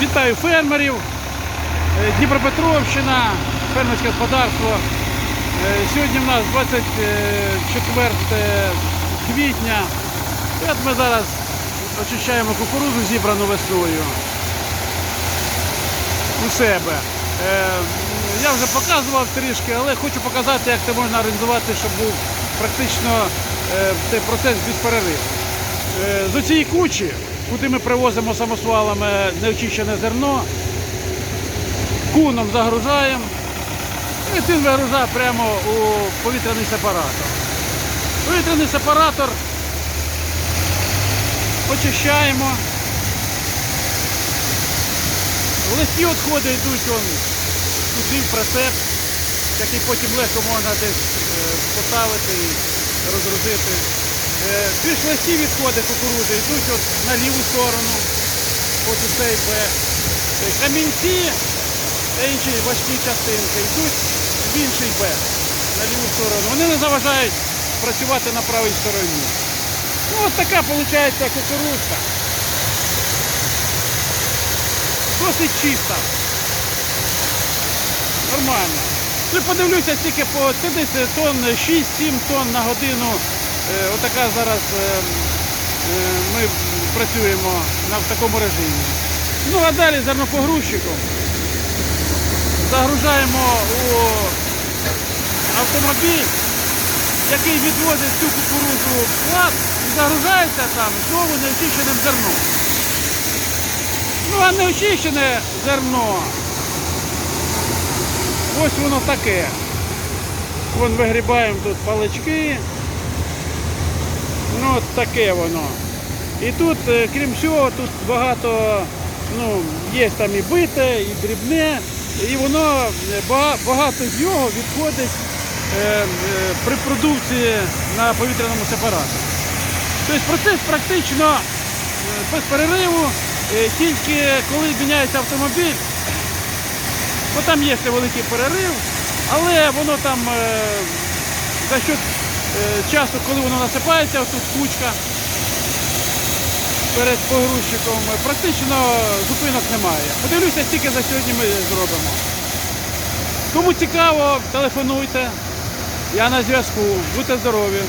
Вітаю фермерів. Е, Дніпропетровщина, фермерське господарство. Е, Сьогодні в нас 24 квітня. І от ми зараз очищаємо кукурудзу, зібрану весною у себе. Е, Я вже показував трішки, але хочу показати, як це можна організувати, щоб був практично е, цей процес без перериву. Е, З цієї кучі, куди ми привозимо самосвалами неочищене зерно, куном загружаємо і цим вигружає прямо у повітряний сепаратор. Повітряний сепаратор очищаємо. Легкі відходи йдуть он, туди в прицеп, який потім легко можна десь е, поставити і розгрузити. Е, Більш легкі відходи кукурудзи йдуть от на ліву сторону, от у цей бек. Е, Камінці та інші важкі частинки йдуть в інший бек, на ліву сторону. Вони не заважають працювати на правій стороні. Ну, от така виходить кукурудзка. Досить чиста. Нормально. Ну, подивлюся тільки по це десь тонн 6-7 тонн на годину. Е, отака зараз е, е, ми працюємо в такому режимі. Ну а далі зернопогрузчиком загружаємо у автомобіль, який відвозить цю кукурудзу в склад і загружається там знову неочищеним зерном. Ну, а неочищене зерно. Ось воно таке. Вон вигрібаємо тут палички. От таке воно. І тут, е, крім всього, тут багато, ну, є там і бите, і дрібне, і воно е, багато з його відходить е, при продукції на повітряному сепараторі. Тобто процес практично без перериву, тільки коли міняється автомобіль, бо там є великий перерив, але воно там за счет е, часу, коли воно насипається, тут кучка перед погрузчиком, е, практично зупинок немає. Подивлюся, скільки за сьогодні ми зробимо. Кому цікаво, телефонуйте. Я на зв'язку. Будьте здорові.